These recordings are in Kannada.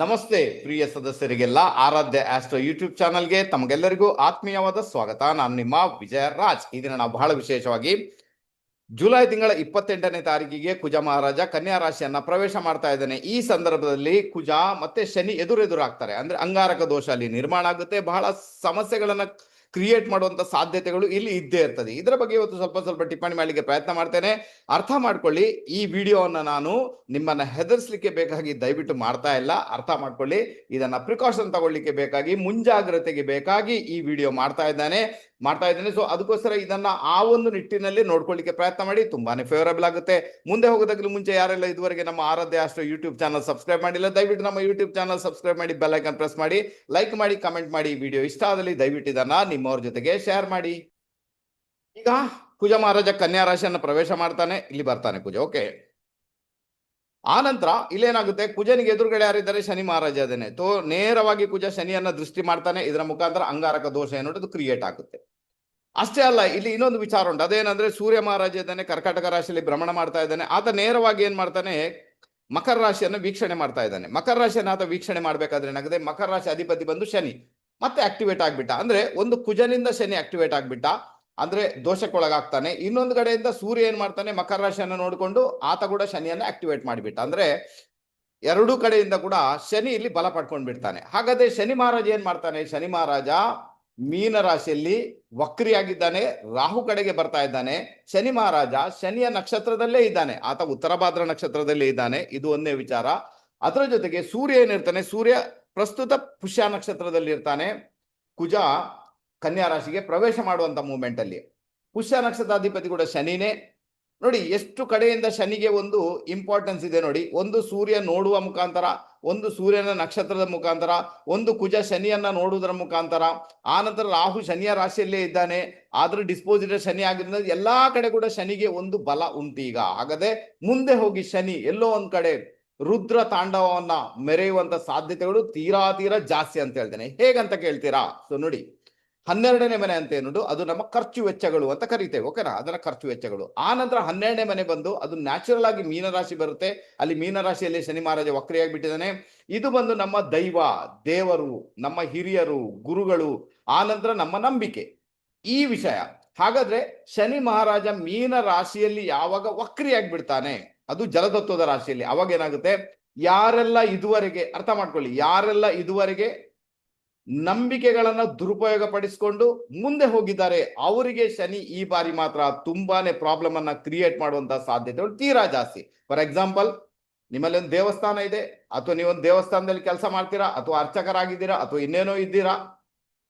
ನಮಸ್ತೆ, ಪ್ರಿಯ ಸದಸ್ಯರಿಗೆಲ್ಲ ಆರಾಧ್ಯ ಆಸ್ಟ್ರೋ ಯೂಟ್ಯೂಬ್ ಚಾನಲ್ಗೆ ತಮಗೆಲ್ಲರಿಗೂ ಆತ್ಮೀಯವಾದ ಸ್ವಾಗತ. ನಾನು ನಿಮ್ಮ ವಿಜಯ ರಾಜ್ ಈ ದಿನ ನಾವು ಬಹಳ ವಿಶೇಷವಾಗಿ ಜುಲೈ ತಿಂಗಳ ಇಪ್ಪತ್ತೆಂಟನೇ ತಾರೀಕಿಗೆ ಕುಜ ಮಹಾರಾಜ ಕನ್ಯಾ ರಾಶಿಯನ್ನ ಪ್ರವೇಶ ಮಾಡ್ತಾ ಇದ್ದಾನೆ. ಈ ಸಂದರ್ಭದಲ್ಲಿ ಕುಜ ಮತ್ತೆ ಶನಿ ಎದುರೆದುರಾಗ್ತಾರೆ. ಅಂದ್ರೆ ಅಂಗಾರಕ ದೋಷ ಅಲ್ಲಿ ನಿರ್ಮಾಣ ಆಗುತ್ತೆ. ಬಹಳ ಸಮಸ್ಯೆಗಳನ್ನ ಕ್ರಿಯೇಟ್ ಮಾಡುವಂತ ಸಾಧ್ಯತೆಗಳು ಇಲ್ಲಿ ಇದ್ದೇ ಇರ್ತದೆ. ಇದರ ಬಗ್ಗೆ ಇವತ್ತು ಸ್ವಲ್ಪ ಸ್ವಲ್ಪ ಟಿಪ್ಪಣಿ ಮಾಡಲಿಕ್ಕೆ ಪ್ರಯತ್ನ ಮಾಡ್ತೇನೆ. ಅರ್ಥ ಮಾಡ್ಕೊಳ್ಳಿ. ಈ ವಿಡಿಯೋವನ್ನ ನಾನು ನಿಮ್ಮನ್ನ ಹೆದರ್ಸ್ಲಿಕ್ಕೆ ಬೇಕಾಗಿ ದಯವಿಟ್ಟು ಮಾಡ್ತಾ ಇಲ್ಲ. ಅರ್ಥ ಮಾಡ್ಕೊಳ್ಳಿ. ಇದನ್ನ ಪ್ರಿಕಾಷನ್ ತಗೊಳ್ಳಿಕ್ಕೆ ಬೇಕಾಗಿ, ಮುಂಜಾಗ್ರತೆಗೆ ಬೇಕಾಗಿ ಈ ವಿಡಿಯೋ ಮಾಡ್ತಾ ಇದ್ದಾನೆ. ಮಾಡ್ತಾ ಇದ್ದೇನೆ. ಸೊ ಅದಕ್ಕೋಸ್ಕರ ಇದನ್ನ ಆ ಒಂದು ನಿಟ್ಟಿನಲ್ಲಿ ನೋಡ್ಕೊಳ್ಳಿಕ್ಕೆ ಪ್ರಯತ್ನ ಮಾಡಿ. ತುಂಬಾನೇ ಫೇವರಬಲ್ ಆಗುತ್ತೆ. ಮುಂದೆ ಹೋಗೋದಕ್ಕೆ ಮುಂಚೆ ಯಾರೆಲ್ಲ ಇದುವರೆಗೆ ನಮ್ಮ ಆರಾಧ್ಯ ಅಷ್ಟು ಯೂಟ್ಯೂಬ್ ಚಾನಲ್ ಸಬ್ಸ್ಕ್ರೈಬ್ ಮಾಡಿಲ್ಲ, ದಯವಿಟ್ಟು ನಮ್ಮ ಯೂಟ್ಯೂಬ್ ಚಾನಲ್ ಸಬ್ಸ್ಕ್ರೈಬ್ ಮಾಡಿ ಬೆಲ್ ಐಕನ್ ಪ್ರೆಸ್ ಮಾಡಿ ಲೈಕ್ ಮಾಡಿ ಕಮೆಂಟ್ ಮಾಡಿ ವಿಡಿಯೋ ಇಷ್ಟ ಆದಲ್ಲಿ ದಯವಿಟ್ಟು ಇದನ್ನ ನಿಮ್ಮವ್ರ ಜೊತೆಗೆ ಶೇರ್ ಮಾಡಿ. ಈಗ ಕುಜ ಮಹಾರಾಜ ಕನ್ಯಾ ರಾಶಿಯನ್ನು ಪ್ರವೇಶ ಮಾಡ್ತಾನೆ, ಇಲ್ಲಿ ಬರ್ತಾನೆ ಕುಜ ಓಕೆ ಆ ನಂತರ ಇಲ್ಲೇನಾಗುತ್ತೆ ಕುಜನಿಗೆ ಎದುರುಗಡೆ ಯಾರಿದ್ದಾರೆ, ಶನಿ ಮಹಾರಾಜ ಅದೇನೆ ತೋ, ನೇರವಾಗಿ ಕುಜ ಶನಿಯನ್ನ ದೃಷ್ಟಿ ಮಾಡ್ತಾನೆ, ಇದರ ಮುಖಾಂತರ ಅಂಗಾರಕ ದೋಷ ಏನೋದು ಕ್ರಿಯೇಟ್ ಆಗುತ್ತೆ. ಅಷ್ಟೇ ಅಲ್ಲ, ಇಲ್ಲಿ ಇನ್ನೊಂದು ವಿಚಾರ ಉಂಟು. ಅದೇನಂದ್ರೆ, ಸೂರ್ಯ ಮಹಾರಾಜ ಇದ್ದಾನೆ ಕರ್ಕಾಟಕ ರಾಶಿಯಲ್ಲಿ ಭ್ರಮಣ ಮಾಡ್ತಾ ಇದ್ದಾನೆ ಆತ ನೇರವಾಗಿ ಏನ್ ಮಾಡ್ತಾನೆ, ಮಕರ ರಾಶಿಯನ್ನು ವೀಕ್ಷಣೆ ಮಾಡ್ತಾ ಇದ್ದಾನೆ ಮಕರ ರಾಶಿಯನ್ನು ಆತ ವೀಕ್ಷಣೆ ಮಾಡ್ಬೇಕಾದ್ರೆ ಏನಾಗುತ್ತೆ, ಮಕರ ರಾಶಿ ಅಧಿಪತಿ ಬಂದು ಶನಿ. ಮತ್ತೆ ಆಕ್ಟಿವೇಟ್ ಆಗ್ಬಿಟ್ಟ. ಅಂದ್ರೆ ಒಂದು ಕುಜನಿಂದ ಶನಿ ಆಕ್ಟಿವೇಟ್ ಆಗ್ಬಿಟ್ಟ. ಅಂದ್ರೆ ದೋಷಕ್ಕೊಳಗಾಗ್ತಾನೆ. ಇನ್ನೊಂದು ಕಡೆಯಿಂದ ಸೂರ್ಯ ಏನ್ ಮಾಡ್ತಾನೆ? ಮಕರ ರಾಶಿಯನ್ನು ನೋಡಿಕೊಂಡು ಆತ ಕೂಡ ಶನಿಯನ್ನು ಆಕ್ಟಿವೇಟ್ ಮಾಡಿಬಿಟ್ಟ. ಅಂದ್ರೆ ಎರಡೂ ಕಡೆಯಿಂದ ಕೂಡ ಶನಿ ಇಲ್ಲಿ ಬಲ ಪಡ್ಕೊಂಡು ಬಿಡ್ತಾನೆ ಹಾಗಾದ್ರೆ ಶನಿ ಮಹಾರಾಜ ಏನ್ ಮಾಡ್ತಾನೆ? ಶನಿ ಮಹಾರಾಜ ಮೀನ ರಾಶಿಯಲ್ಲಿ ವಕ್ರಿಯಾಗಿದ್ದಾನೆ. ರಾಹು ಕಡೆಗೆ ಬರ್ತಾ ಇದ್ದಾನೆ. ಶನಿ ಮಹಾರಾಜ ಶನಿಯ ನಕ್ಷತ್ರದಲ್ಲೇ ಇದ್ದಾನೆ. ಆತ ಉತ್ತರ ಭಾದ್ರ ನಕ್ಷತ್ರದಲ್ಲೇ ಇದ್ದಾನೆ. ಇದು ಒಂದೇ ವಿಚಾರ. ಅದರ ಜೊತೆಗೆ ಸೂರ್ಯ ಏನಿರ್ತಾನೆ? ಸೂರ್ಯ ಪ್ರಸ್ತುತ ಪುಷ್ಯ ನಕ್ಷತ್ರದಲ್ಲಿ ಇರ್ತಾನೆ ಕುಜ ಕನ್ಯಾ ರಾಶಿಗೆ ಪ್ರವೇಶ ಮಾಡುವಂತ ಮೂಮೆಂಟ್ ಅಲ್ಲಿ. ಪುಷ್ಯ ನಕ್ಷತ್ರಾಧಿಪತಿ ಕೂಡ ಶನಿನೇ. ನೋಡಿ, ಎಷ್ಟು ಕಡೆಯಿಂದ ಶನಿಗೆ ಒಂದು ಇಂಪಾರ್ಟೆನ್ಸ್ ಇದೆ ನೋಡಿ. ಒಂದು ಸೂರ್ಯ ನೋಡುವ ಮುಖಾಂತರ, ಒಂದು ಸೂರ್ಯನ ನಕ್ಷತ್ರದ ಮುಖಾಂತರ, ಒಂದು ಕುಜ ಶನಿಯನ್ನ ನೋಡುವುದರ ಮುಖಾಂತರ, ಆ ನಂತರ ರಾಹು ಶನಿಯ ರಾಶಿಯಲ್ಲೇ ಇದ್ದಾನೆ, ಆದ್ರೂ ಡಿಸ್ಪೋಸಿಟರ್ ಶನಿ ಆಗಿರೋದ್ರಿಂದ ಎಲ್ಲಾ ಕಡೆ ಕೂಡ ಶನಿಗೆ ಒಂದು ಬಲ ಉಂಟು ಈಗ. ಆಗದೆ ಮುಂದೆ ಹೋಗಿ ಶನಿ ಎಲ್ಲೋ ಒಂದ್ ಕಡೆ ರುದ್ರ ತಾಂಡವವನ್ನ ಮೆರೆಯುವಂತ ಸಾಧ್ಯತೆಗಳು ತೀರಾ ತೀರಾ ಜಾಸ್ತಿ ಅಂತ ಹೇಳ್ತೇನೆ. ಹೇಗಂತ ಕೇಳ್ತೀರಾ? ಸೊ ನೋಡಿ, ಹನ್ನೆರಡನೇ ಮನೆ ಅಂತ ಏನುಂಟು? ಅದು ನಮ್ಮ ಖರ್ಚು ವೆಚ್ಚಗಳು ಅಂತ ಕರಿತೇವೆ ಓಕೆನಾ ಅದರ ಖರ್ಚು ವೆಚ್ಚಗಳು. ಆ ಹನ್ನೆರಡನೇ ಮನೆ ಬಂದು ಅದು ನ್ಯಾಚುರಲ್ ಆಗಿ ಮೀನರಾಶಿ ಬರುತ್ತೆ. ಅಲ್ಲಿ ಮೀನರಾಶಿಯಲ್ಲಿ ಶನಿ ಮಹಾರಾಜ ವಕ್ರಿಯಾಗಿ ಬಿಟ್ಟಿದ್ದಾನೆ ಇದು ಬಂದು ನಮ್ಮ ದೈವ, ದೇವರು, ನಮ್ಮ ಹಿರಿಯರು, ಗುರುಗಳು, ಆ ನಂತರ ನಮ್ಮ ನಂಬಿಕೆ. ಈ ವಿಷಯ. ಹಾಗಾದ್ರೆ ಶನಿ ಮಹಾರಾಜ ಮೀನ ರಾಶಿಯಲ್ಲಿ ಯಾವಾಗ ವಕ್ರಿಯಾಗಿ ಬಿಡ್ತಾನೆ ಅದು ಜಲತತ್ವದ ರಾಶಿಯಲ್ಲಿ. ಅವಾಗ ಏನಾಗುತ್ತೆ? ಯಾರೆಲ್ಲ ಇದುವರೆಗೆ, ಅರ್ಥ ಮಾಡ್ಕೊಳ್ಳಿ, ಯಾರೆಲ್ಲ ಇದುವರೆಗೆ ನಂಬಿಕೆಗಳನ್ನ ದುರುಪಯೋಗ ಪಡಿಸಿಕೊಂಡು ಮುಂದೆ ಹೋಗಿದ್ದಾರೆ, ಅವರಿಗೆ ಶನಿ ಈ ಬಾರಿ ಮಾತ್ರ ತುಂಬಾನೇ ಪ್ರಾಬ್ಲಮ್ ಅನ್ನ ಕ್ರಿಯೇಟ್ ಮಾಡುವಂತ ಸಾಧ್ಯತೆಗಳು ತೀರಾ ಜಾಸ್ತಿ. ಫಾರ್ ಎಕ್ಸಾಂಪಲ್ ನಿಮ್ಮಲ್ಲಿ ಒಂದು ದೇವಸ್ಥಾನ ಇದೆ, ಅಥವಾ ನೀವೊಂದು ದೇವಸ್ಥಾನದಲ್ಲಿ ಕೆಲಸ ಮಾಡ್ತೀರಾ, ಅಥವಾ ಅರ್ಚಕರಾಗಿದ್ದೀರಾ, ಅಥವಾ ಇನ್ನೇನೋ ಇದ್ದೀರಾ.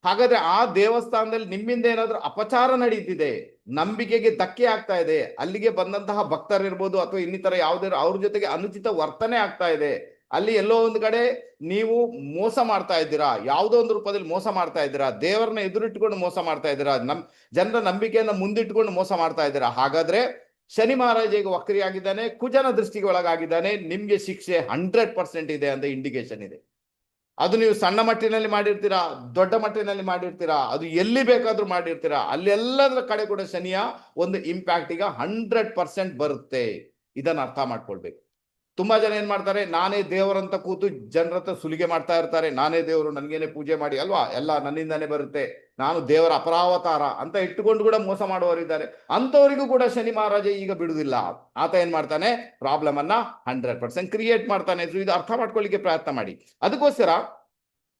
ಹಾಗಾದ್ರೆ ಆ ದೇವಸ್ಥಾನದಲ್ಲಿ ನಿಮ್ಮಿಂದ ಏನಾದ್ರೂ ಅಪಚಾರ ನಡೀತಿದೆ ನಂಬಿಕೆಗೆ ಧಕ್ಕೆ ಆಗ್ತಾ ಇದೆ. ಅಲ್ಲಿಗೆ ಬಂದಂತಹ ಭಕ್ತರಿರ್ಬೋದು ಅಥವಾ ಇನ್ನಿತರ ಯಾವುದೇ ಅವ್ರ ಜೊತೆಗೆ ಅನುಚಿತ ವರ್ತನೆ ಆಗ್ತಾ ಇದೆ. ಅಲ್ಲಿ ಎಲ್ಲೋ ಒಂದು ಕಡೆ ನೀವು ಮೋಸ ಮಾಡ್ತಾ ಇದ್ದೀರಾ, ಯಾವುದೋ ಒಂದು ರೂಪದಲ್ಲಿ ಮೋಸ ಮಾಡ್ತಾ ಇದ್ದೀರಾ, ದೇವರನ್ನ ಎದುರಿಟ್ಕೊಂಡು ಮೋಸ ಮಾಡ್ತಾ ಇದ್ದೀರಾ, ನಮ್ ಜನರ ನಂಬಿಕೆಯನ್ನು ಮುಂದಿಟ್ಕೊಂಡು ಮೋಸ ಮಾಡ್ತಾ ಇದ್ದೀರಾ, ಹಾಗಾದ್ರೆ ಶನಿ ಮಹಾರಾಜ ಈಗ ವಕ್ರಿಯಾಗಿದ್ದಾನೆ, ಕುಜನ ದೃಷ್ಟಿಗೆ ಒಳಗಾಗಿದ್ದಾನೆ, ನಿಮ್ಗೆ ಶಿಕ್ಷೆ ಹಂಡ್ರೆಡ್ ಪರ್ಸೆಂಟ್ ಇದೆ ಅಂತ ಇಂಡಿಕೇಶನ್ ಇದೆ. ಅದು ನೀವು ಸಣ್ಣ ಮಟ್ಟಿನಲ್ಲಿ ಮಾಡಿರ್ತೀರಾ, ದೊಡ್ಡ ಮಟ್ಟಿನಲ್ಲಿ ಮಾಡಿರ್ತೀರಾ, ಅದು ಎಲ್ಲಿ ಬೇಕಾದ್ರೂ ಮಾಡಿರ್ತೀರಾ, ಅಲ್ಲೆಲ್ಲದರ ಕಡೆ ಕೂಡ ಶನಿಯ ಒಂದು ಇಂಪ್ಯಾಕ್ಟ್ ಈಗ ಹಂಡ್ರೆಡ್ ಪರ್ಸೆಂಟ್ ಬರುತ್ತೆ. ಇದನ್ನ ಅರ್ಥ ಮಾಡ್ಕೊಳ್ಬೇಕು. ತುಂಬಾ ಜನ ಏನ್ ಮಾಡ್ತಾರೆ, ನಾನೇ ದೇವರಂತ ಕೂತು ಜನರ ಸುಲಿಗೆ ಮಾಡ್ತಾ ಇರ್ತಾರೆ, ನಾನೇ ದೇವರು, ನನ್ಗೇನೆ ಪೂಜೆ ಮಾಡಿ, ಅಲ್ವಾ? ಎಲ್ಲ ನನ್ನಿಂದಾನೇ ಬರುತ್ತೆ. ನಾನು ದೇವರ ಅಪರಾವತಾರ ಅಂತ ಇಟ್ಟುಕೊಂಡು ಕೂಡ ಮೋಸ ಮಾಡುವವರಿದ್ದಾರೆ. ಅಂತವರಿಗೂ ಕೂಡ ಶನಿ ಮಹಾರಾಜ ಈಗ ಬಿಡುವುದಿಲ್ಲ. ಆತ ಏನ್ ಮಾಡ್ತಾನೆ? ಪ್ರಾಬ್ಲಮ್ ಅನ್ನ ಹಂಡ್ರೆಡ್ ಪರ್ಸೆಂಟ್ ಕ್ರಿಯೇಟ್ ಮಾಡ್ತಾನೆ. ಇದು ಅರ್ಥ ಮಾಡ್ಕೊಳ್ಳಿಕ್ಕೆ ಪ್ರಯತ್ನ ಮಾಡಿ. ಅದಕ್ಕೋಸ್ಕರ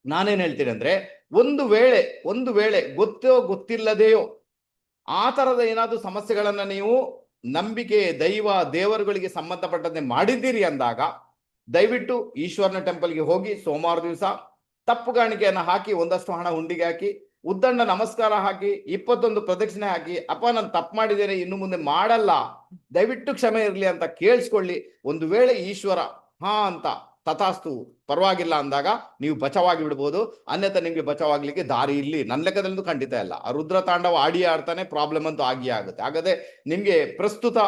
ನಾನೇನ್ ಹೇಳ್ತೀನಿ ಅಂದ್ರೆ, ಒಂದು ವೇಳೆ ಒಂದು ವೇಳೆ ಗೊತ್ತೋ ಗೊತ್ತಿಲ್ಲದೆಯೋ, ಆ ತರದ ಏನಾದ್ರೂ ಸಮಸ್ಯೆಗಳನ್ನ ನೀವು ನಂಬಿಕೆ, ದೈವ, ದೇವರುಗಳಿಗೆ ಸಂಬಂಧಪಟ್ಟಂತೆ ಮಾಡಿದ್ದೀರಿ ಅಂದಾಗ, ದಯವಿಟ್ಟು ಈಶ್ವರನ ಟೆಂಪಲ್ಗೆ ಹೋಗಿ ಸೋಮವಾರ ದಿವಸ ತಪ್ಪು ಕಾಣಿಕೆಯನ್ನು ಹಾಕಿ ಒಂದಷ್ಟು ಹಣ ಹುಂಡಿಗೆ ಹಾಕಿ ಉದ್ದಂಡ ನಮಸ್ಕಾರ ಹಾಕಿ, ಇಪ್ಪತ್ತೊಂದು ಪ್ರದಕ್ಷಿಣೆ ಹಾಕಿ, ಅಪ್ಪ, ನಾನು ತಪ್ಪು ಮಾಡಿದ್ದೇನೆ, ಇನ್ನು ಮುಂದೆ ಮಾಡಲ್ಲ. ದಯವಿಟ್ಟು ಕ್ಷಮೆ ಇರಲಿ ಅಂತ ಕೇಳಿಸ್ಕೊಳ್ಳಿ. ಒಂದು ವೇಳೆ ಈಶ್ವರ, ಹಾ ಅಂತ ತಥಾಸ್ತು, ಪರವಾಗಿಲ್ಲ ಅಂದಾಗ ನೀವು ಬಚಾವಾಗಿ ಬಿಡ್ಬೋದು. ಅನ್ಯತ ನಿಮಗೆ ಬಚಾವಾಗ್ಲಿಕ್ಕೆ ದಾರಿ ಇಲ್ಲಿ. ನನ್ನ ಲೆಕ್ಕದಲ್ಲೂ ಖಂಡಿತ ಇಲ್ಲ. ಆ ರುದ್ರ ತಾಂಡವ ಆಡಿ ಆಡ್ತಾನೆ ಪ್ರಾಬ್ಲಮ್ ಅಂತೂ ಆಗಿಯೇ ಆಗುತ್ತೆ. ಹಾಗಾದ್ರೆ ನಿಮಗೆ ಪ್ರಸ್ತುತ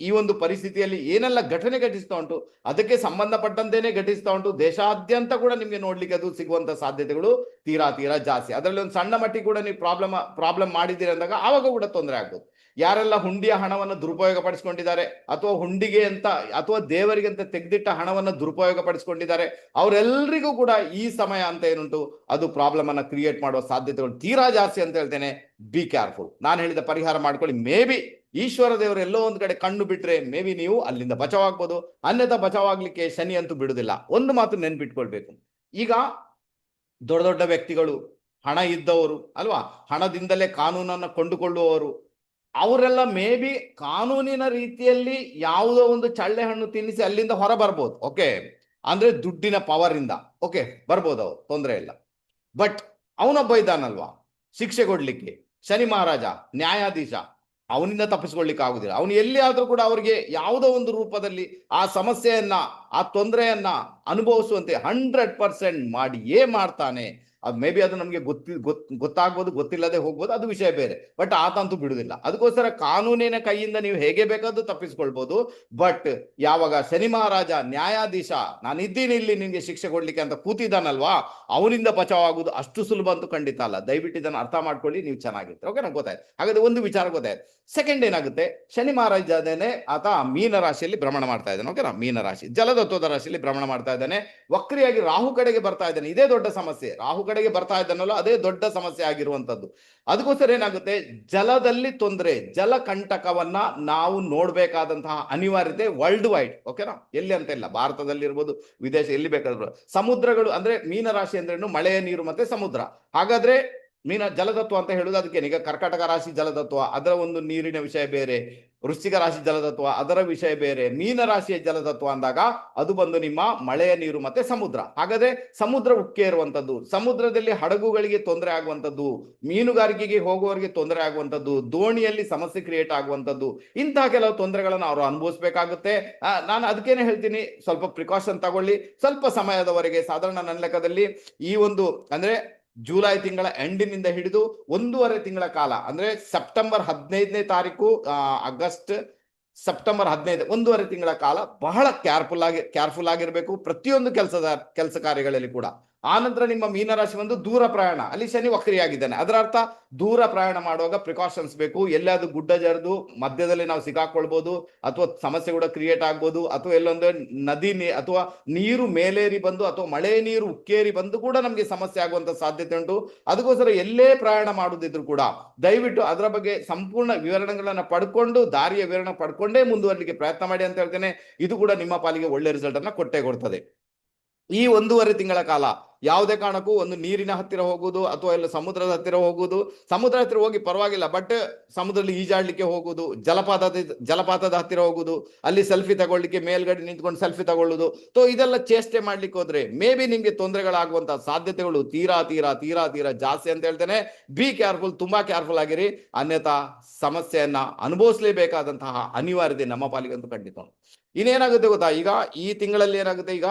ಈ ಒಂದು ಪರಿಸ್ಥಿತಿಯಲ್ಲಿ ಏನೆಲ್ಲ ಘಟನೆ ಘಟಿಸ್ತಾ ಉಂಟು, ಅದಕ್ಕೆ ಸಂಬಂಧಪಟ್ಟಂತೆಯೇ ಘಟಿಸ್ತಾ ಉಂಟು, ದೇಶಾದ್ಯಂತ ಕೂಡ ನಿಮಗೆ ನೋಡ್ಲಿಕ್ಕೆ ಅದು ಸಿಗುವಂತ ಸಾಧ್ಯತೆಗಳು ತೀರಾ ತೀರಾ ಜಾಸ್ತಿ. ಅದರಲ್ಲಿ ಒಂದು ಸಣ್ಣ ಮಟ್ಟಿಗೆ ಕೂಡ ನೀವು ಪ್ರಾಬ್ಲಮ್ ಪ್ರಾಬ್ಲಮ್ ಮಾಡಿದ್ದೀರಿ ಅಂದಾಗ ಆವಾಗ ಕೂಡ ತೊಂದರೆ ಆಗ್ಬೋದು. ಯಾರೆಲ್ಲ ಹುಂಡಿಯ ಹಣವನ್ನು ದುರುಪಯೋಗ ಪಡಿಸ್ಕೊಂಡಿದ್ದಾರೆ ಅಥವಾ ಹುಂಡಿಗೆ ಅಂತ, ಅಥವಾ ದೇವರಿಗೆ ಅಂತ ತೆಗೆದಿಟ್ಟ ಹಣವನ್ನು ದುರುಪಯೋಗ ಪಡಿಸ್ಕೊಂಡಿದ್ದಾರೆ ಅವರೆಲ್ಲರಿಗೂ ಕೂಡ ಈ ಸಮಯ ಅಂತ ಏನುಂಟು, ಅದು ಪ್ರಾಬ್ಲಮ್ ಅನ್ನ ಕ್ರಿಯೇಟ್ ಮಾಡುವ ಸಾಧ್ಯತೆಗಳು ತೀರಾ ಜಾಸ್ತಿ ಅಂತ ಹೇಳ್ತೇನೆ. ಬಿ ಕೇರ್ಫುಲ್ ನಾನು ಹೇಳಿದ ಪರಿಹಾರ ಮಾಡ್ಕೊಳ್ಳಿ. ಮೇ ಬಿ ಈಶ್ವರ ದೇವರು ಎಲ್ಲೋ ಒಂದ್ ಕಡೆ ಕಣ್ಣು ಬಿಟ್ರೆ ಮೇ ಬಿ ನೀವು ಅಲ್ಲಿಂದ ಬಚಾವಾಗ್ಬೋದು, ಅನ್ಯಥಾ ಬಚಾವಾಗ್ಲಿಕ್ಕೆ ಶನಿ ಅಂತೂ ಬಿಡುದಿಲ್ಲ. ಒಂದು ಮಾತು ನೆನ್ಪಿಟ್ಕೊಳ್ಬೇಕು. ಈಗ ದೊಡ್ಡ ದೊಡ್ಡ ವ್ಯಕ್ತಿಗಳು, ಹಣ ಇದ್ದವರು, ಅಲ್ವಾ? ಹಣದಿಂದಲೇ ಕಾನೂನನ್ನು ಕೊಂಡುಕೊಳ್ಳುವವರು, ಅವರೆಲ್ಲ ಮೇ ಬಿ ಕಾನೂನಿನ ರೀತಿಯಲ್ಲಿ ಯಾವುದೋ ಒಂದು ಚಳ್ಳೆ ಹಣ್ಣು ತಿನ್ನಿಸಿ ಅಲ್ಲಿಂದ ಹೊರ ಬರ್ಬೋದು ಓಕೆ? ಅಂದ್ರೆ ದುಡ್ಡಿನ ಪವರ್ ಇಂದ ಓಕೆ? ಬರ್ಬೋದು ಅವ್ರು, ತೊಂದರೆ ಇಲ್ಲ. ಬಟ್ ಅವನೊಬ್ಬ ಇದ್ದಾನಲ್ವಾ? ಶಿಕ್ಷೆ ಕೊಡ್ಲಿಕ್ಕೆ, ಶನಿ ಮಹಾರಾಜ, ನ್ಯಾಯಾಧೀಶ ಅವನಿಂದ ತಪ್ಪಿಸ್ಕೊಳ್ಲಿಕ್ಕೆ ಆಗುದಿಲ್ಲ. ಅವನು ಎಲ್ಲಿ ಆದ್ರೂ ಕೂಡ ಅವರಿಗೆ ಯಾವುದೋ ಒಂದು ರೂಪದಲ್ಲಿ ಆ ಸಮಸ್ಯೆಯನ್ನ, ಆ ತೊಂದರೆಯನ್ನ ಅನುಭವಿಸುವಂತೆ ಹಂಡ್ರೆಡ್ ಪರ್ಸೆಂಟ್ ಮಾಡಿಯೇ ಮಾಡ್ತಾನೆ. ಅದು ಮೇ ಬಿ ಅದು ನಮಗೆ ಗೊತ್ತಿ, ಗೊತ್, ಗೊತ್ತಾಗ್ಬೋದು, ಗೊತ್ತಿಲ್ಲದೆ ಹೋಗ್ಬೋದು, ಅದು ವಿಷಯ ಬೇರೆ. ಬಟ್ ಆತಂತೂ ಬಿಡುವುದಿಲ್ಲ. ಅದಕ್ಕೋಸ್ಕರ ಕಾನೂನಿನ ಕೈಯಿಂದ ನೀವು ಹೇಗೆ ಬೇಕಾದ್ರೂ ತಪ್ಪಿಸ್ಕೊಳ್ಬೋದು. ಬಟ್ ಯಾವಾಗ ಶನಿ ಮಹಾರಾಜ ನ್ಯಾಯಾಧೀಶ ನಾನು ಇದ್ದೀನಿ ಇಲ್ಲಿ ನಿಮಗೆ ಶಿಕ್ಷೆ ಕೊಡ್ಲಿಕ್ಕೆ ಅಂತ ಕೂತಿದ್ದಾನಲ್ವಾ, ಅವನಿಂದ ಬಚಾವಾಗುವುದು ಅಷ್ಟು ಸುಲಭ ಅಂತೂ ಖಂಡಿತ ಅಲ್ಲ. ದಯವಿಟ್ಟು ಇದನ್ನು ಅರ್ಥ ಮಾಡ್ಕೊಳ್ಳಿ, ನೀವು ಚೆನ್ನಾಗಿರ್ತೀರ. ಓಕೆ ನಂಗೆ ಗೊತ್ತಾಯ್ತು. ಹಾಗಾದ್ರೆ ಒಂದು ವಿಚಾರ ಗೊತ್ತಾಯ್ತು. ಸೆಕೆಂಡ್ ಏನಾಗುತ್ತೆ? ಶನಿ ಮಹಾರಾಜನೇ ಆತ ಮೀನ ರಾಶಿಯಲ್ಲಿ ಭ್ರಮಣ ಮಾಡ್ತಾ ಇದ್ದಾನೆ. ಓಕೆನಾ ಮೀನ ರಾಶಿ. ಜಲದತ್ವದ ರಾಶಿಯಲ್ಲಿ ಭ್ರಮಣ ಮಾಡ್ತಾ ಇದ್ದಾನೆ. ವಕ್ರಿಯಾಗಿ ರಾಹು ಕಡೆಗೆ ಬರ್ತಾ ಇದ್ದಾನೆ. ಇದೇ ದೊಡ್ಡ ಸಮಸ್ಯೆ. ರಾಹು ಕಡೆಗೆ ಬರ್ತಾ ಇದ್ದಾನಲ್ಲ, ಅದೇ ದೊಡ್ಡ ಸಮಸ್ಯೆ ಆಗಿರುವಂತದ್ದು ಅದಕ್ಕೋಸ್ಕರ ಏನಾಗುತ್ತೆ? ಜಲದಲ್ಲಿ ತೊಂದರೆ, ಜಲ ಕಂಟಕವನ್ನ ನಾವು ನೋಡ್ಬೇಕಾದಂತಹ ಅನಿವಾರ್ಯತೆ ವರ್ಲ್ಡ್ ವೈಡ್ ಓಕೆನಾ ಎಲ್ಲಿ ಅಂತ ಇಲ್ಲ. ಭಾರತದಲ್ಲಿ ಇರ್ಬೋದು ವಿದೇಶ ಎಲ್ಲಿ ಬೇಕಾದ್ರೂ ಸಮುದ್ರಗಳು ಅಂದ್ರೆ ಮೀನ ರಾಶಿ ಅಂದ್ರೇನು ಮಳೆಯ ನೀರು ಮತ್ತೆ ಸಮುದ್ರ. ಹಾಗಾದ್ರೆ ಮೀನ ಜಲತತ್ವ ಅಂತ ಹೇಳುದು ಅದಕ್ಕೆ ಈಗ ಕರ್ಕಾಟಕ ರಾಶಿ ಜಲತತ್ವ, ಅದರ ಒಂದು ನೀರಿನ ವಿಷಯ ಬೇರೆ. ವೃಶ್ಚಿಕ ರಾಶಿ ಜಲತತ್ವ, ಅದರ ವಿಷಯ ಬೇರೆ, ಮೀನ ರಾಶಿಯ ಜಲತತ್ವ ಅಂದಾಗ ಅದು ಬಂದು ನಿಮ್ಮ ಮಳೆಯ ನೀರು ಮತ್ತೆ ಸಮುದ್ರ. ಹಾಗಾದ್ರೆ ಸಮುದ್ರ ಉಕ್ಕೇ ಇರುವಂತದ್ದು, ಸಮುದ್ರದಲ್ಲಿ ಹಡಗುಗಳಿಗೆ ತೊಂದರೆ ಆಗುವಂತದ್ದು, ಮೀನುಗಾರಿಕೆಗೆ ಹೋಗುವವರಿಗೆ ತೊಂದರೆ ಆಗುವಂತದ್ದು, ದೋಣಿಯಲ್ಲಿ ಸಮಸ್ಯೆ ಕ್ರಿಯೇಟ್ ಆಗುವಂತದ್ದು ಇಂತಹ ಕೆಲವು ತೊಂದರೆಗಳನ್ನು ಅವರು ಅನುಭವಿಸ್ಬೇಕಾಗುತ್ತೆ. ನಾನು ಅದಕ್ಕೇನೆ ಹೇಳ್ತೀನಿ, ಸ್ವಲ್ಪ ಪ್ರಿಕಾಷನ್ ತಗೊಳ್ಳಿ. ಸ್ವಲ್ಪ ಸಮಯದವರೆಗೆ, ಸಾಧಾರಣ ನನ್ನ ಲೆಕ್ಕದಲ್ಲಿ ಈ ಒಂದು, ಅಂದ್ರೆ ಜುಲೈ ತಿಂಗಳ ಎಂಡಿನಿಂದ ಹಿಡಿದು ಒಂದೂವರೆ ತಿಂಗಳ ಕಾಲ, ಅಂದ್ರೆ ಸೆಪ್ಟೆಂಬರ್ ಹದಿನೈದನೇ ತಾರೀಕು ಆಗಸ್ಟ್ ಸೆಪ್ಟೆಂಬರ್ ಹದಿನೈದು, ಒಂದೂವರೆ ತಿಂಗಳ ಕಾಲ ಬಹಳ ಕೇರ್ಫುಲ್ ಆಗಿ ಕೇರ್ಫುಲ್ ಆಗಿರಬೇಕು ಪ್ರತಿಯೊಂದು ಕೆಲಸದ, ಕೆಲಸ ಕಾರ್ಯಗಳಲ್ಲಿ ಕೂಡ. ಆನಂತರ ನಿಮ್ಮ ಮೀನರಾಶಿ ಒಂದು ದೂರ ಪ್ರಯಾಣ. ಅಲ್ಲಿ ಶನಿ ವಕ್ರಿಯಾಗಿದ್ದಾನೆ. ಅದರ ಅರ್ಥ ದೂರ ಪ್ರಯಾಣ ಮಾಡುವಾಗ ಪ್ರಿಕಾಷನ್ಸ್ ಬೇಕು. ಎಲ್ಲಾದ್ರೂ ಗುಡ್ಡ ಜರಿದು, ಮಧ್ಯದಲ್ಲಿ ನಾವು ಸಿಕ್ಕಾಕೊಳ್ಬಹುದು ಅಥವಾ ಸಮಸ್ಯೆ ಕೂಡ ಕ್ರಿಯೇಟ್ ಆಗ್ಬೋದು, ಅಥವಾ ಎಲ್ಲೊಂದು ನದಿ ಅಥವಾ ನೀರು ಮೇಲೇರಿ ಬಂದು, ಅಥವಾ ಮಳೆ ನೀರು ಉಕ್ಕೇರಿ ಬಂದು ಕೂಡ ನಮಗೆ ಸಮಸ್ಯೆ ಆಗುವಂತ ಸಾಧ್ಯತೆ ಉಂಟು. ಅದಕ್ಕೋಸ್ಕರ ಎಲ್ಲೇ ಪ್ರಯಾಣ ಮಾಡುದಿದ್ರು ಕೂಡ ದಯವಿಟ್ಟು ಅದರ ಬಗ್ಗೆ ಸಂಪೂರ್ಣ ವಿವರಣೆಗಳನ್ನ ಪಡ್ಕೊಂಡು, ದಾರಿಯ ವಿವರಣೆ ಪಡ್ಕೊಂಡೇ ಮುಂದುವರಲಿಕ್ಕೆ ಪ್ರಯತ್ನ ಮಾಡಿ ಅಂತ ಹೇಳ್ತೇನೆ. ಇದು ಕೂಡ ನಿಮ್ಮ ಪಾಲಿಗೆ ಒಳ್ಳೆ ರಿಸಲ್ಟ್ ಅನ್ನ ಕೊಟ್ಟೆ ಕೊಡ್ತದೆ. ಈ ಒಂದೂವರೆ ತಿಂಗಳ ಕಾಲ ಯಾವುದೇ ಕಾರಣಕ್ಕೂ ಒಂದು ನೀರಿನ ಹತ್ತಿರ ಹೋಗುವುದು ಅಥವಾ ಇಲ್ಲ ಸಮುದ್ರದ ಹತ್ತಿರ ಹೋಗುವುದು. ಸಮುದ್ರ ಹತ್ತಿರ ಹೋಗಿ ಪರವಾಗಿಲ್ಲ ಬಟ್ ಸಮುದ್ರದಲ್ಲಿ ಈಜಾಡ್ಲಿಕ್ಕೆ ಹೋಗುವುದು, ಜಲಪಾತದ ಜಲಪಾತದ ಹತ್ತಿರ ಹೋಗುವುದು, ಅಲ್ಲಿ ಸೆಲ್ಫಿ ತಗೊಳ್ಳಿಕ್ಕೆ ಮೇಲ್ಗಡೆ ನಿಂತ್ಕೊಂಡು ಸೆಲ್ಫಿ ತಗೊಳ್ಳುದು ಸೊ ಇದೆಲ್ಲ ಚೇಷ್ಟೆ ಮಾಡ್ಲಿಕ್ಕೆ ಹೋದ್ರೆ ಮೇ ಬಿ ನಿಮ್ಗೆ ತೊಂದರೆಗಳಾಗುವಂತಹ ಸಾಧ್ಯತೆಗಳು ತೀರಾ ತೀರಾ ತೀರಾ ತೀರಾ ಜಾಸ್ತಿ ಅಂತ ಹೇಳ್ತೇನೆ. ಬಿ ಕೇರ್ಫುಲ್ ತುಂಬಾ ಕೇರ್ಫುಲ್ ಆಗಿರಿ. ಅನ್ಯಥಾ ಸಮಸ್ಯೆಯನ್ನ ಅನುಭವಿಸಲೇಬೇಕಾದಂತಹ ಅನಿವಾರ್ಯತೆ ನಮ್ಮ ಪಾಲಿಗಂತೂ ಖಂಡಿತ. ಇನ್ನೇನಾಗುತ್ತೆ ಗೊತ್ತಾ? ಈಗ ಈ ತಿಂಗಳಲ್ಲಿ ಏನಾಗುತ್ತೆ? ಈಗ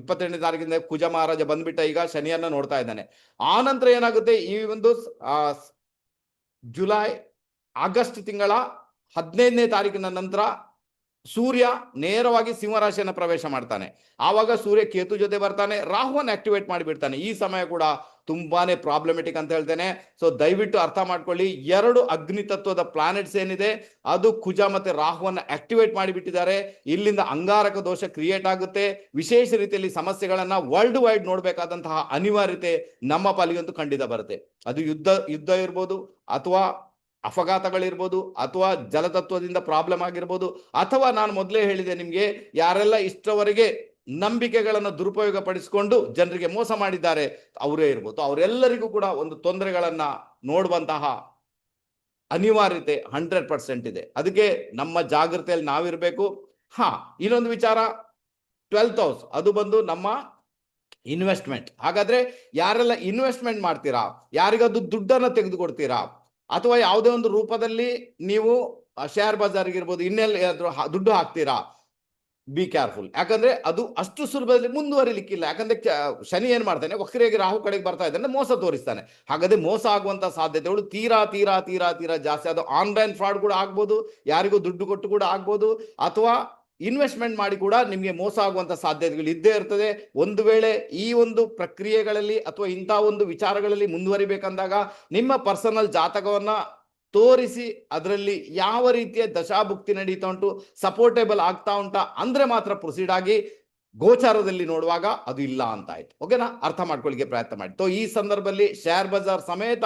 ಇಪ್ಪತ್ತೆಂಟನೇ ತಾರೀಕಿಂದ ಕುಜ ಮಹಾರಾಜ ಬಂದ್ಬಿಟ್ಟ ಈಗ ಶನಿಯನ್ನ ನೋಡ್ತಾ ಇದ್ದಾನೆ. ಆ ನಂತರ ಏನಾಗುತ್ತೆ? ಈ ಒಂದು ಜುಲೈ, ಆಗಸ್ಟ್ ತಿಂಗಳ ಹದಿನೈದನೇ ತಾರೀಕಿನ ನಂತರ ಸೂರ್ಯ ನೇರವಾಗಿ ಸಿಂಹರಾಶಿಯನ್ನು ಪ್ರವೇಶ ಮಾಡ್ತಾನೆ. ಆವಾಗ ಸೂರ್ಯ ಕೇತು ಜೊತೆ ಬರ್ತಾನೆ, ರಾಹುವನ್ನು ಆಕ್ಟಿವೇಟ್ ಮಾಡಿಬಿಡ್ತಾನೆ. ಈ ಸಮಯ ಕೂಡ ತುಂಬಾನೇ ಪ್ರಾಬ್ಲಮೆಟಿಕ್ ಅಂತ ಹೇಳ್ತೇನೆ. ಸೊ ದಯವಿಟ್ಟು ಅರ್ಥ ಮಾಡ್ಕೊಳ್ಳಿ, ಎರಡು ಅಗ್ನಿ ತತ್ವದ ಪ್ಲಾನೆಟ್ಸ್ ಏನಿದೆ, ಅದು ಕುಜ ಮತ್ತೆ ರಾಹುವನ್ನು ಆಕ್ಟಿವೇಟ್ ಮಾಡಿಬಿಟ್ಟಿದ್ದಾರೆ. ಇಲ್ಲಿಂದ ಅಂಗಾರಕ ದೋಷ ಕ್ರಿಯೇಟ್ ಆಗುತ್ತೆ. ವಿಶೇಷ ರೀತಿಯಲ್ಲಿ ಸಮಸ್ಯೆಗಳನ್ನ ವರ್ಲ್ಡ್ ವೈಡ್ ನೋಡಬೇಕಾದಂತಹ ಅನಿವಾರ್ಯತೆ ನಮ್ಮ ಪಾಲಿಗಂತೂ ಖಂಡಿತ ಬರುತ್ತೆ. ಅದು ಯುದ್ಧ ಯುದ್ಧ ಇರ್ಬೋದು, ಅಥವಾ ಅಪಘಾತಗಳಿರ್ಬೋದು ಅಥವಾ ಜಲತತ್ವದಿಂದ ಪ್ರಾಬ್ಲಮ್ ಆಗಿರ್ಬೋದು. ಅಥವಾ ನಾನು ಮೊದಲೇ ಹೇಳಿದೆ ನಿಮಗೆ, ಯಾರೆಲ್ಲ ಇಷ್ಟವರೆಗೆ ನಂಬಿಕೆಗಳನ್ನು ದುರುಪಯೋಗ ಪಡಿಸಿಕೊಂಡು ಜನರಿಗೆ ಮೋಸ ಮಾಡಿದ್ದಾರೆ, ಅವರೇ ಇರ್ಬೋದು. ಅವರೆಲ್ಲರಿಗೂ ಕೂಡ ಒಂದು ತೊಂದರೆಗಳನ್ನ ನೋಡುವಂತಹ ಅನಿವಾರ್ಯತೆ ಹಂಡ್ರೆಡ್ ಪರ್ಸೆಂಟ್ ಇದೆ. ಅದಕ್ಕೆ ನಮ್ಮ ಜಾಗೃತೆಯಲ್ಲಿ ನಾವಿರಬೇಕು. ಹಾ, ಇನ್ನೊಂದು ವಿಚಾರ ಟ್ವೆಲ್ತ್ ಹೌಸ್ ಅದು ಬಂದು ನಮ್ಮ ಇನ್ವೆಸ್ಟ್ಮೆಂಟ್ ಹಾಗಾದ್ರೆ ಯಾರೆಲ್ಲ ಇನ್ವೆಸ್ಟ್ಮೆಂಟ್ ಮಾಡ್ತೀರಾ ಯಾರಿಗದು ದುಡ್ಡನ್ನು ತೆಗೆದುಕೊಡ್ತೀರಾ ಅಥವಾ ಯಾವುದೇ ಒಂದು ರೂಪದಲ್ಲಿ ನೀವು ಶೇರ್ ಬಜಾರ್ಗೆ ಇರ್ಬೋದು ಇನ್ನೆಲ್ಲ ದುಡ್ಡು ಹಾಕ್ತೀರಾ? ಬಿ ಕೇರ್ಫುಲ್ ಯಾಕಂದ್ರೆ ಅದು ಅಷ್ಟು ಸುಲಭದಲ್ಲಿ ಮುಂದುವರಿಲಿಕ್ಕಿಲ್ಲ. ಯಾಕಂದ್ರೆ ಶನಿ ಏನ್ ಮಾಡ್ತಾನೆ? ವಕ್ರಿಯಾಗಿ ರಾಹು ಕಡೆಗೆ ಬರ್ತಾ ಇದ್ದಾನೆ, ಮೋಸ ತೋರಿಸ್ತಾನೆ. ಹಾಗಾದ್ರೆ ಮೋಸ ಆಗುವಂತ ಸಾಧ್ಯತೆಗಳು ತೀರಾ ತೀರಾ ತೀರಾ ತೀರಾ ಜಾಸ್ತಿ. ಅದು ಆನ್ಲೈನ್ ಫ್ರಾಡ್ ಕೂಡ ಆಗ್ಬೋದು, ಯಾರಿಗೂ ದುಡ್ಡು ಕೊಟ್ಟು ಕೂಡ ಆಗ್ಬೋದು, ಅಥವಾ ಇನ್ವೆಸ್ಟ್ಮೆಂಟ್ ಮಾಡಿ ಕೂಡ ನಿಮಗೆ ಮೋಸ ಆಗುವಂತ ಸಾಧ್ಯತೆಗಳು ಇದ್ದೇ ಇರ್ತದೆ. ಒಂದು ವೇಳೆ ಈ ಒಂದು ಪ್ರಕ್ರಿಯೆಗಳಲ್ಲಿ ಅಥವಾ ಇಂಥ ಒಂದು ವಿಚಾರಗಳಲ್ಲಿ ಮುಂದುವರಿಬೇಕಂದಾಗ ನಿಮ್ಮ ಪರ್ಸನಲ್ ಜಾತಕವನ್ನ ತೋರಿಸಿ ಅದರಲ್ಲಿ ಯಾವ ರೀತಿಯ ದಶಾಭುಕ್ತಿ ನಡೀತಾ ಉಂಟು, ಸಪೋರ್ಟೇಬಲ್ ಆಗ್ತಾ ಉಂಟಾ ಅಂದ್ರೆ ಮಾತ್ರ ಪ್ರೊಸೀಡ್ ಆಗಿ ಗೋಚಾರದಲ್ಲಿ ನೋಡುವಾಗ ಅದು ಇಲ್ಲ ಅಂತ ಆಯ್ತು. ಓಕೆನಾ? ಅರ್ಥ ಮಾಡ್ಕೊಳ್ಳಿಕ್ಕೆ ಪ್ರಯತ್ನ ಮಾಡಿ. ಸೊ ಈ ಸಂದರ್ಭದಲ್ಲಿ ಶೇರ್ ಬಜಾರ್ ಸಮೇತ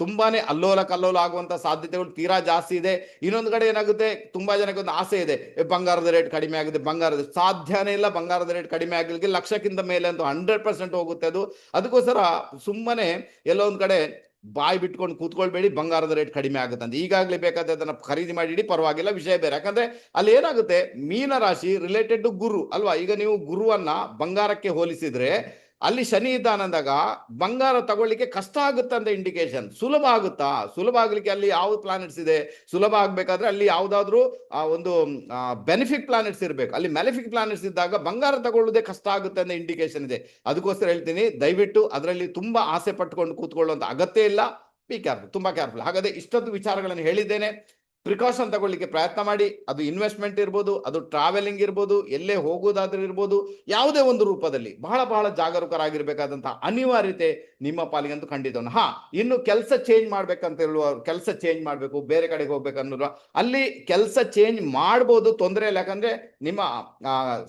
ತುಂಬಾನೇ ಅಲ್ಲೋಲ ಕಲ್ಲೋಲ ಆಗುವಂತ ಸಾಧ್ಯತೆಗಳು ತೀರಾ ಜಾಸ್ತಿ ಇದೆ. ಇನ್ನೊಂದು ಕಡೆ ಏನಾಗುತ್ತೆ? ತುಂಬಾ ಜನಕ್ಕೆ ಒಂದು ಆಸೆ ಇದೆ. ಬಂಗಾರದ ರೇಟ್ ಕಡಿಮೆ ಆಗಿದೆ, ಬಂಗಾರದ ಸಾಧ್ಯನೇ ಇಲ್ಲ, ಬಂಗಾರದ ರೇಟ್ ಕಡಿಮೆ ಆಗಲಿಕ್ಕೆ ಲಕ್ಷಕ್ಕಿಂತ ಮೇಲೆ ಅಂತೂ ಹಂಡ್ರೆಡ್ ಪರ್ಸೆಂಟ್ ಹೋಗುತ್ತೆ ಅದು. ಅದಕ್ಕೋಸ್ಕರ ಸುಮ್ಮನೆ ಎಲ್ಲೋ ಒಂದ್ ಕಡೆ ಬಾಯಿ ಬಿಟ್ಕೊಂಡು ಕೂತ್ಕೊಳ್ಬೇಡಿ, ಬಂಗಾರದ ರೇಟ್ ಕಡಿಮೆ ಅಂತ. ಈಗಾಗಲೇ ಬೇಕಾದ್ರೆ ಅದನ್ನ ಖರೀದಿ ಮಾಡಿಡಿ ಪರವಾಗಿಲ್ಲ, ವಿಷಯ ಬೇರೆ. ಯಾಕಂದ್ರೆ ಅಲ್ಲಿ ಏನಾಗುತ್ತೆ? ಮೀನ ರಾಶಿ ರಿಲೇಟೆಡ್ ಟು ಗುರು ಅಲ್ವಾ? ಈಗ ನೀವು ಗುರುವನ್ನ ಬಂಗಾರಕ್ಕೆ ಹೋಲಿಸಿದ್ರೆ ಅಲ್ಲಿ ಶನಿ ಇದ್ದಾನಂದಾಗ ಬಂಗಾರ ತಗೊಳ್ಳಿಕ್ಕೆ ಕಷ್ಟ ಆಗುತ್ತೆ ಅಂತ ಇಂಡಿಕೇಶನ್ ಸುಲಭ ಆಗುತ್ತಾ? ಸುಲಭ ಆಗ್ಲಿಕ್ಕೆ ಅಲ್ಲಿ ಯಾವ ಪ್ಲಾನೆಟ್ಸ್ ಇದೆ? ಸುಲಭ ಆಗ್ಬೇಕಾದ್ರೆ ಅಲ್ಲಿ ಯಾವ್ದಾದ್ರು, ಆ, ಒಂದು ಬೆನಿಫಿಕ್ ಪ್ಲಾನೆಟ್ಸ್ ಇರಬೇಕು. ಅಲ್ಲಿ ಮೆಲಿಫಿಕ್ ಪ್ಲಾನೆಟ್ಸ್ ಇದ್ದಾಗ ಬಂಗಾರ ತಗೊಳ್ಳೋದೆ ಕಷ್ಟ ಆಗುತ್ತೆ ಅಂತ ಇಂಡಿಕೇಶನ್ ಇದೆ. ಅದಕ್ಕೋಸ್ಕರ ಹೇಳ್ತೀನಿ, ದಯವಿಟ್ಟು ಅದರಲ್ಲಿ ತುಂಬಾ ಆಸೆ ಪಟ್ಕೊಂಡು ಕೂತ್ಕೊಳ್ಳುವಂತ ಅಗತ್ಯ ಇಲ್ಲ. ಬಿ ಕೇರ್ಫುಲ್ ತುಂಬಾ ಕೇರ್ಫುಲ್ ಹಾಗಾದ್ರೆ ಇಷ್ಟೊಂದು ವಿಚಾರಗಳನ್ನು ಹೇಳಿದ್ದೇನೆ. ಪ್ರಿಕಾಷನ್ ತಗೊಳ್ಳಿಕ್ಕೆ ಪ್ರಯತ್ನ ಮಾಡಿ. ಅದು ಇನ್ವೆಸ್ಟ್ಮೆಂಟ್ ಇರ್ಬೋದು, ಅದು ಟ್ರಾವೆಲಿಂಗ್ ಇರ್ಬೋದು, ಎಲ್ಲೇ ಹೋಗೋದಾದ್ರೂ ಇರ್ಬೋದು, ಯಾವುದೇ ಒಂದು ರೂಪದಲ್ಲಿ ಬಹಳ ಬಹಳ ಜಾಗರೂಕರಾಗಿರ್ಬೇಕಾದಂತಹ ಅನಿವಾರ್ಯತೆ ನಿಮ್ಮ ಪಾಲಿಗಂತೂ ಖಂಡಿತ. ಹಾ, ಇನ್ನು ಕೆಲಸ ಚೇಂಜ್ ಮಾಡ್ಬೇಕಂತ ಹೇಳುವ, ಕೆಲಸ ಚೇಂಜ್ ಮಾಡಬೇಕು, ಬೇರೆ ಕಡೆಗೆ ಹೋಗ್ಬೇಕನ್ನೋ ಅಲ್ಲಿ ಕೆಲಸ ಚೇಂಜ್ ಮಾಡ್ಬೋದು ತೊಂದರೆ ಇಲ್ಲ. ಯಾಕಂದ್ರೆ ನಿಮ್ಮ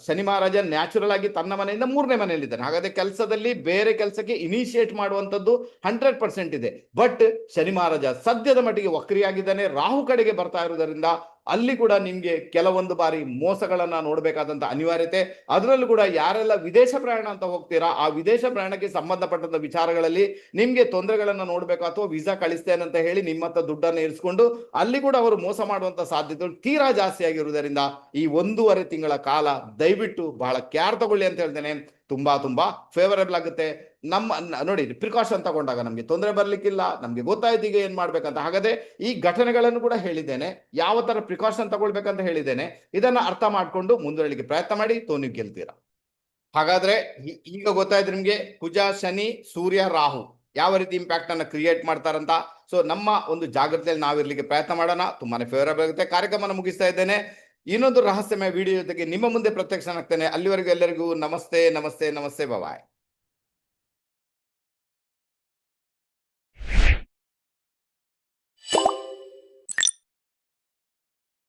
ಶನಿ ಮಹಾರಾಜ ನ್ಯಾಚುರಲ್ ಆಗಿ ತನ್ನ ಮನೆಯಿಂದ ಮೂರನೇ ಮನೆಯಲ್ಲಿದ್ದಾನೆ. ಹಾಗಾದ್ರೆ ಕೆಲಸದಲ್ಲಿ ಬೇರೆ ಕೆಲಸಕ್ಕೆ ಇನಿಷಿಯೇಟ್ ಮಾಡುವಂತದ್ದು ಹಂಡ್ರೆಡ್ ಪರ್ಸೆಂಟ್ ಇದೆ. ಬಟ್ ಶನಿ ಮಹಾರಾಜ ಸದ್ಯದ ಮಟ್ಟಿಗೆ ವಕ್ರಿಯಾಗಿದ್ದಾನೆ. ರಾಹು ಕಡೆಗೆ ಬರ್ತಾ ಇರುವುದರಿಂದ ಅಲ್ಲಿ ಕೂಡ ನಿಮ್ಗೆ ಕೆಲವೊಂದು ಬಾರಿ ಮೋಸಗಳನ್ನ ನೋಡಬೇಕಾದಂತ ಅನಿವಾರ್ಯತೆ. ಅದರಲ್ಲೂ ಕೂಡ ಯಾರೆಲ್ಲ ವಿದೇಶ ಪ್ರಯಾಣ ಅಂತ ಹೋಗ್ತೀರಾ, ಆ ವಿದೇಶ ಪ್ರಯಾಣಕ್ಕೆ ಸಂಬಂಧಪಟ್ಟಂತ ವಿಚಾರಗಳಲ್ಲಿ ನಿಮ್ಗೆ ತೊಂದರೆಗಳನ್ನ ನೋಡ್ಬೇಕು ಅಥವಾ ವೀಸಾ ಕಳಿಸ್ತೇನೆ ಅಂತ ಹೇಳಿ ನಿಮ್ಮ ಹತ್ರ ದುಡ್ಡನ್ನು ಇರಿಸ್ಕೊಂಡು ಅಲ್ಲಿ ಕೂಡ ಅವರು ಮೋಸ ಮಾಡುವಂತ ಸಾಧ್ಯತೆಗಳು ತೀರಾ ಜಾಸ್ತಿ ಆಗಿರುವುದರಿಂದ ಈ ಒಂದೂವರೆ ತಿಂಗಳ ಕಾಲ ದಯವಿಟ್ಟು ಬಹಳ ಕೇರ್ ತಗೊಳ್ಳಿ ಅಂತ ಹೇಳ್ತೇನೆ. ತುಂಬಾ ತುಂಬಾ ಫೇವರಬಲ್ ಆಗುತ್ತೆ. ನಮ್ಮ, ನೋಡಿ ಪ್ರಿಕಾಷನ್ ತಗೊಂಡಾಗ ನಮ್ಗೆ ತೊಂದರೆ ಬರ್ಲಿಕ್ಕಿಲ್ಲ, ನಮ್ಗೆ ಗೊತ್ತಾಯ್ತು ಈಗ ಏನ್ ಮಾಡ್ಬೇಕಂತ. ಹಾಗಾದ್ರೆ ಈ ಘಟನೆಗಳನ್ನು ಕೂಡ ಹೇಳಿದ್ದೇನೆ. ಯಾವ ತರ ಪ್ರಿಕಾಷನ್ ತಗೊಳ್ಬೇಕಂತ ಹೇಳಿದ್ದೇನೆ. ಇದನ್ನ ಅರ್ಥ ಮಾಡ್ಕೊಂಡು ಮುಂದುವರಿಲಿಕ್ಕೆ ಪ್ರಯತ್ನ ಮಾಡಿ ತೋ ನೀವು ಗೆಲ್ತೀರಾ. ಹಾಗಾದ್ರೆ ಈಗ ಗೊತ್ತಾಯ್ತು ನಿಮ್ಗೆ, ಕುಜ, ಶನಿ, ಸೂರ್ಯ, ರಾಹು ಯಾವ ರೀತಿ ಇಂಪ್ಯಾಕ್ಟ್ ಅನ್ನ ಕ್ರಿಯೇಟ್ ಮಾಡ್ತಾರಂತ. ಸೊ ನಮ್ಮ ಒಂದು ಜಾಗ್ರತೆಯಲ್ಲಿ ನಾವಿರ್ಲಿಕ್ಕೆ ಪ್ರಯತ್ನ ಮಾಡೋಣ. ತುಂಬಾನೇ ಫೇವರಬಲ್ ಆಗುತ್ತೆ. ಕಾರ್ಯಕ್ರಮನ ಮುಗಿಸ್ತಾ ಇದ್ದೇನೆ. ಇನ್ನೊಂದು ರಹಸ್ಯಮಯ ವಿಡಿಯೋ ಜೊತೆಗೆ ನಿಮ್ಮ ಮುಂದೆ ಪ್ರತ್ಯಕ್ಷನಾಗ್ತೇನೆ. ಅಲ್ಲಿವರೆಗೂ ಎಲ್ಲರಿಗೂ ನಮಸ್ತೆ ನಮಸ್ತೆ ನಮಸ್ತೆ. ಬಾಯ್